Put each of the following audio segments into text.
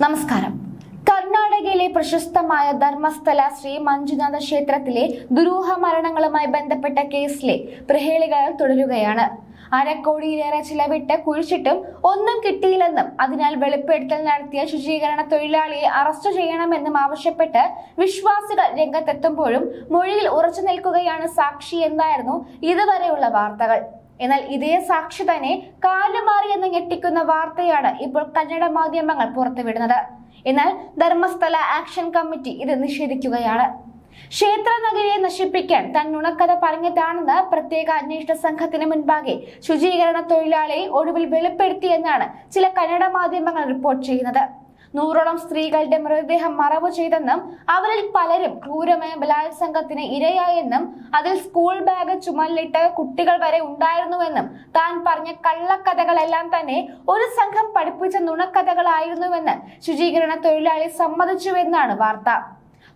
നമസ്കാരം. കർണാടകയിലെ പ്രശസ്തമായ ധർമ്മസ്ഥല ശ്രീ മഞ്ജുനാഥ ക്ഷേത്രത്തിലെ ദുരൂഹ മരണങ്ങളുമായി ബന്ധപ്പെട്ട കേസിലെ പ്രഹേളികൾ തുടരുകയാണ്. അരക്കോടിയിലേറെ ചിലവിട്ട് കുഴിച്ചിട്ടും ഒന്നും കിട്ടിയില്ലെന്നും അതിനാൽ വെളിപ്പെടുത്തൽ നടത്തിയ ശുചീകരണ തൊഴിലാളിയെ അറസ്റ്റ് ചെയ്യണമെന്നും ആവശ്യപ്പെട്ട് വിശ്വാസികൾ രംഗത്തെത്തുമ്പോഴും മൊഴിയിൽ ഉറച്ചു നിൽക്കുകയാണ് സാക്ഷി എന്നായിരുന്നു ഇതുവരെയുള്ള വാർത്തകൾ. എന്നാൽ ഇതേ സാക്ഷി തന്നെ കാലുമാറിയെന്ന് ഞെട്ടിക്കുന്ന വാർത്തയാണ് ഇപ്പോൾ കന്നഡ മാധ്യമങ്ങൾ പുറത്തുവിടുന്നത്. എന്നാൽ ധർമ്മസ്ഥല ആക്ഷൻ കമ്മിറ്റി ഇത് നിഷേധിക്കുകയാണ്. ക്ഷേത്ര നഗരിയെ നശിപ്പിക്കാൻ താൻ നുണക്കഥ പറഞ്ഞതാണെന്ന് പ്രത്യേക അന്വേഷണ സംഘത്തിന് മുൻപാകെ ശുചീകരണ തൊഴിലാളിയെ ഒടുവിൽ വെളിപ്പെടുത്തിയെന്നാണ് ചില കന്നഡ മാധ്യമങ്ങൾ റിപ്പോർട്ട് ചെയ്യുന്നത്. നൂറോളം സ്ത്രീകളുടെ മൃതദേഹം മറവ് ചെയ്തെന്നും അവരിൽ പലരും ക്രൂരമായ ബലാത്സംഗത്തിന് ഇരയായെന്നും അതിൽ സ്കൂൾ ബാഗ് ചുമലിട്ട് കുട്ടികൾ വരെ ഉണ്ടായിരുന്നുവെന്നും താൻ പറഞ്ഞ കള്ളക്കഥകളെല്ലാം തന്നെ ഒരു സംഘം പഠിപ്പിച്ച നുണക്കഥകളായിരുന്നുവെന്ന് ശുചീകരണ തൊഴിലാളി സമ്മതിച്ചുവെന്നാണ് വാർത്ത.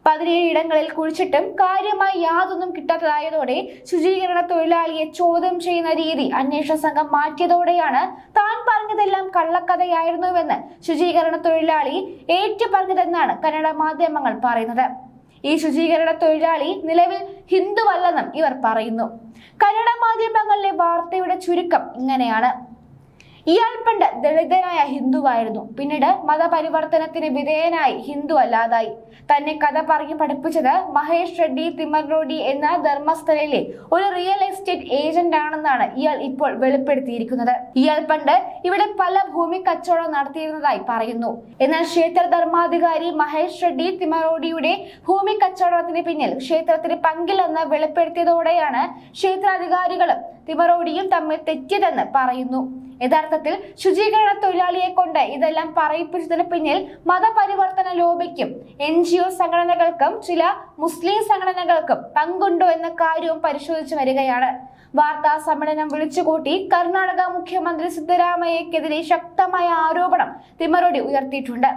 പതിനേഴ് ഇടങ്ങളിൽ കുഴിച്ചിട്ടും കാര്യമായി യാതൊന്നും കിട്ടാത്തതായതോടെ ശുചീകരണ തൊഴിലാളിയെ ചോദ്യം ചെയ്യുന്ന രീതി അന്വേഷണ സംഘം മാറ്റിയതോടെയാണ് താൻ പറഞ്ഞതെല്ലാം കള്ളക്കഥയായിരുന്നുവെന്ന് ശുചീകരണ തൊഴിലാളി ഏറ്റു പറഞ്ഞതെന്നാണ് കന്നഡ മാധ്യമങ്ങൾ പറയുന്നത്. ഈ ശുചീകരണ തൊഴിലാളി നിലവിൽ ഹിന്ദുവല്ലെന്നും ഇവർ പറയുന്നു. കന്നഡ മാധ്യമങ്ങളിലെ വാർത്തയുടെ ചുരുക്കം ഇങ്ങനെയാണ്. ഇയാൾ പണ്ട് ദളിതനായ ഹിന്ദുവായിരുന്നു. പിന്നീട് മതപരിവർത്തനത്തിന് വിധേയനായി ഹിന്ദു അല്ലാതായി. തന്നെ കഥ പറഞ്ഞു പഠിപ്പിച്ചത് മഹേഷ് റെഡ്ഡി തിമ്മറോഡി എന്ന ധർമ്മസ്ഥലയിലെ ഒരു റിയൽ എസ്റ്റേറ്റ് ഏജന്റ് ആണെന്നാണ് ഇയാൾ ഇപ്പോൾ വെളിപ്പെടുത്തിയിരിക്കുന്നത്. ഇയാൾ പണ്ട് ഇവിടെ പല ഭൂമി കച്ചവടം നടത്തിയിരുന്നതായി പറയുന്നു. എന്നാൽ ക്ഷേത്ര ധർമാധികാരി മഹേഷ് റെഡ്ഡി തിമറോഡിയുടെ ഭൂമി കച്ചവടത്തിന് പിന്നിൽ ക്ഷേത്രത്തിന് പങ്കില്ലെന്ന് വെളിപ്പെടുത്തിയതോടെയാണ് ക്ഷേത്രാധികാരികളും തിമറോഡിയും തമ്മിൽ തെറ്റിയതെന്ന് പറയുന്നു. യഥാർത്ഥത്തിൽ ശുചീകരണ തൊഴിലാളിയെ കൊണ്ട് ഇതെല്ലാം പറയിപ്പിച്ചതിന് പിന്നിൽ മതപരിവർത്തന ലോബിക്കും എൻ ജി ഒ സംഘടനകൾക്കും ചില മുസ്ലിം സംഘടനകൾക്കും പങ്കുണ്ടോ എന്ന കാര്യവും പരിശോധിച്ചു വരികയാണ്. വാർത്താ സമ്മേളനം വിളിച്ചുകൂട്ടി കർണാടക മുഖ്യമന്ത്രി സിദ്ധരാമയ്യക്കെതിരെ ശക്തമായ ആരോപണം തിമറോടി ഉയർത്തിയിട്ടുണ്ട്.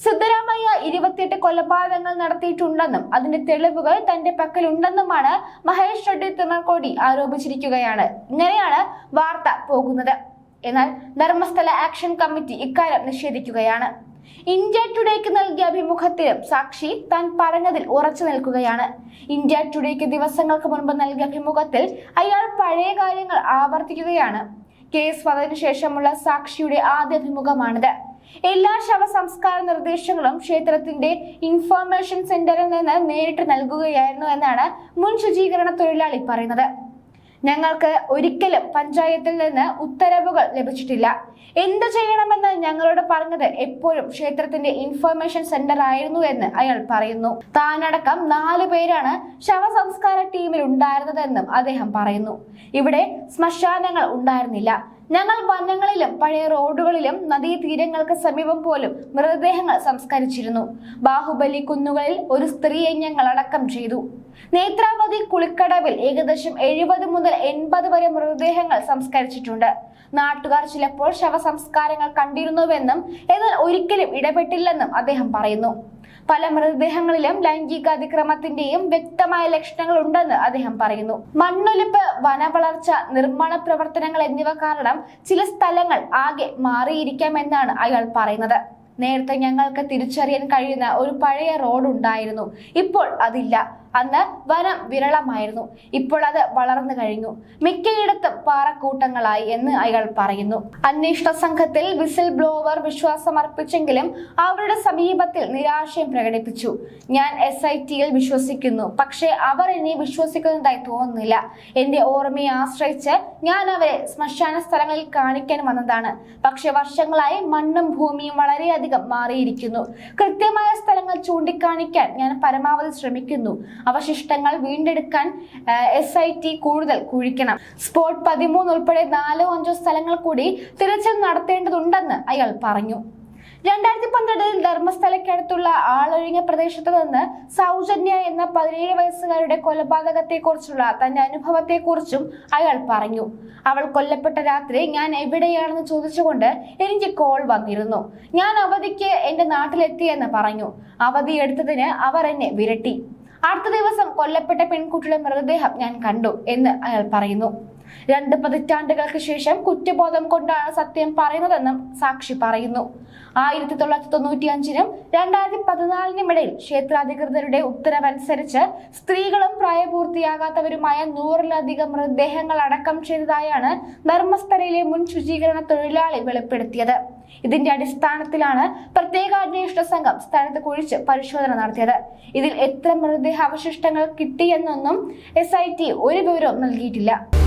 സിദ്ധരാമയ്യ ഇരുപത്തിയെട്ട് കൊലപാതകങ്ങൾ നടത്തിയിട്ടുണ്ടെന്നും അതിന്റെ തെളിവുകൾ തന്റെ പക്കലുണ്ടെന്നുമാണ് മഹേഷ് റെഡ്ഡി തിമർകോടി ആരോപിച്ചിരിക്കുകയാണ്. ഇങ്ങനെയാണ് വാർത്ത പോകുന്നത്. എന്നാൽ ധർമ്മസ്ഥല ആക്ഷൻ കമ്മിറ്റി ഇക്കാര്യം നിഷേധിക്കുകയാണ്. ഇന്ത്യ ടുഡേക്ക് നൽകിയ അഭിമുഖത്തിലും സാക്ഷി താൻ പറഞ്ഞതിൽ ഉറച്ചു നിൽക്കുകയാണ്. ഇന്ത്യ ടുഡേക്ക് ദിവസങ്ങൾക്ക് മുൻപ് നൽകിയ അഭിമുഖത്തിൽ അയാൾ പഴയ കാര്യങ്ങൾ ആവർത്തിക്കുകയാണ്. കേസ് വന്നതിനു ശേഷമുള്ള സാക്ഷിയുടെ ആദ്യ അഭിമുഖമാണിത്. എല്ലാ ശവസംസ്കാര നിർദ്ദേശങ്ങളും ക്ഷേത്രത്തിന്റെ ഇൻഫർമേഷൻ സെന്ററിൽ നിന്ന് നേരിട്ട് നൽകുകയായിരുന്നു എന്നാണ് മുൻ ശുചീകരണ തൊഴിലാളി പറയുന്നത്. ഞങ്ങൾക്ക് ഒരിക്കലും പഞ്ചായത്തിൽ നിന്ന് ഉത്തരവുകൾ ലഭിച്ചിട്ടില്ല. എന്ത് ചെയ്യണമെന്ന് ഞങ്ങളോട് പറഞ്ഞത് എപ്പോഴും ക്ഷേത്രത്തിന്റെ ഇൻഫർമേഷൻ സെന്റർ ആയിരുന്നു എന്ന് അയാൾ പറയുന്നു. താനടക്കം നാല് പേരാണ് ശവസംസ്കാര ടീമിൽ ഉണ്ടായിരുന്നതെന്നും അദ്ദേഹം പറയുന്നു. ഇവിടെ ശ്മശാനങ്ങൾ ഉണ്ടായിരുന്നില്ല. ഞങ്ങൾ വനങ്ങളിലും പഴയ റോഡുകളിലും നദീതീരങ്ങൾക്ക് സമീപം പോലും മൃതദേഹങ്ങൾ സംസ്കരിച്ചിരുന്നു. ബാഹുബലി കുന്നുകളിൽ ഒരു സ്ത്രീയെ ഞങ്ങൾ അടക്കം ചെയ്തു. നേത്രാവതി കുളിക്കടവിൽ ഏകദേശം എഴുപത് മുതൽ എൺപത് വരെ മൃതദേഹങ്ങൾ സംസ്കരിച്ചിട്ടുണ്ട്. നാട്ടുകാർ ചിലപ്പോൾ ശവസംസ്കാരങ്ങൾ കണ്ടിരുന്നുവെന്നും എന്നാൽ ഒരിക്കലും ഇടപെട്ടില്ലെന്നും അദ്ദേഹം പറയുന്നു. പല മൃതദേഹങ്ങളിലും ലൈംഗിക അതിക്രമത്തിന്റെയും വ്യക്തമായ ലക്ഷണങ്ങൾ ഉണ്ടെന്ന് അദ്ദേഹം പറയുന്നു. മണ്ണൊലിപ്പ് വനവളർച്ച നിർമ്മാണ പ്രവർത്തനങ്ങൾ എന്നിവ കാരണം ചില സ്ഥലങ്ങൾ ആകെ മാറിയിരിക്കാമെന്നാണ് അയാൾ പറയുന്നത്. നേരത്തെ ഞങ്ങൾക്ക് തിരിച്ചറിയാൻ കഴിയുന്ന ഒരു പഴയ റോഡ് ഉണ്ടായിരുന്നു ഇപ്പോൾ അതില്ല. അന്ന് വനം വിരളമായിരുന്നു. ഇപ്പോൾ അത് വളർന്നു കഴിഞ്ഞു. മിക്കയിടത്തും പാറക്കൂട്ടങ്ങളായി എന്ന് അയാൾ പറയുന്നു. അന്വേഷണ സംഘത്തിൽ വിസിൽ ബ്ലോവർ വിശ്വാസമർപ്പിച്ചെങ്കിലും അവരുടെ സമീപത്തിൽ നിരാശയും പ്രകടിപ്പിച്ചു. ഞാൻ എസ് ഐ ടിയിൽ വിശ്വസിക്കുന്നു. പക്ഷേ അവർ എന്നെ വിശ്വസിക്കുന്നതായി തോന്നുന്നില്ല. എന്റെ ഓർമ്മയെ ആശ്രയിച്ച് ഞാൻ അവരെ ശ്മശാന സ്ഥലങ്ങളിൽ കാണിക്കാൻ വന്നതാണ്. പക്ഷെ വർഷങ്ങളായി മണ്ണും ഭൂമിയും വളരെയധികം മാറിയിരിക്കുന്നു. കൃത്യമായ സ്ഥലങ്ങൾ ചൂണ്ടിക്കാണിക്കാൻ ഞാൻ പരമാവധി ശ്രമിക്കുന്നു. അവശിഷ്ടങ്ങൾ വീണ്ടെടുക്കാൻ എസ് ഐ ടി കൂടുതൽ കുഴിക്കണം. സ്പോട്ട് പതിമൂന്ന് ഉൾപ്പെടെ നാലോ അഞ്ചോ സ്ഥലങ്ങൾ കൂടി തിരച്ചിൽ നടത്തേണ്ടതുണ്ടെന്ന് അയാൾ പറഞ്ഞു. രണ്ടായിരത്തി പന്ത്രണ്ടിൽ ധർമ്മസ്ഥലയ്ക്കടുത്തുള്ള ആളൊഴിഞ്ഞ പ്രദേശത്ത് നിന്ന് സൗജന്യ എന്ന പതിനേഴ് വയസ്സുകാരുടെ കൊലപാതകത്തെക്കുറിച്ചുള്ള തന്റെ അനുഭവത്തെക്കുറിച്ചും അയാൾ പറഞ്ഞു. അവൾ കൊല്ലപ്പെട്ട രാത്രി ഞാൻ എവിടെയാണെന്ന് ചോദിച്ചുകൊണ്ട് എനിക്ക് കോൾ വന്നിരുന്നു. ഞാൻ അവധിക്ക് എന്റെ നാട്ടിലെത്തിയെന്ന് പറഞ്ഞു. അവധി എടുത്തതിന് അവർ എന്നെ വിരട്ടി. അടുത്ത ദിവസം കൊല്ലപ്പെട്ട പെൺകുട്ടിയുടെ മൃതദേഹം ഞാൻ കണ്ടു എന്ന് അയാൾ പറയുന്നു. രണ്ട് പതിറ്റാണ്ടുകൾക്ക് ശേഷം കുറ്റബോധം കൊണ്ടാണ് സത്യം പറയുന്നതെന്നും സാക്ഷി പറയുന്നു. ആയിരത്തി തൊള്ളായിരത്തി തൊണ്ണൂറ്റി അഞ്ചിനും രണ്ടായിരത്തി പതിനാലിനുമിടയിൽ ക്ഷേത്രാധികൃതരുടെ ഉത്തരവനുസരിച്ച് സ്ത്രീകളും പ്രായപൂർത്തിയാകാത്തവരുമായ നൂറിലധികം മൃതദേഹങ്ങൾ അടക്കം ചെയ്തതായാണ് ധർമ്മസ്ഥലയിലെ മുൻ ശുചീകരണ തൊഴിലാളി വെളിപ്പെടുത്തിയത്. ഇതിന്റെ അടിസ്ഥാനത്തിലാണ് പ്രത്യേക അന്വേഷണ സംഘം സ്ഥലത്ത് കുഴിച്ച് പരിശോധന നടത്തിയത്. ഇതിൽ എത്ര മൃതദേഹ അവശിഷ്ടങ്ങൾ കിട്ടിയെന്നൊന്നും എസ് ഐ ടി ഒരു വിവരവും നൽകിയിട്ടില്ല.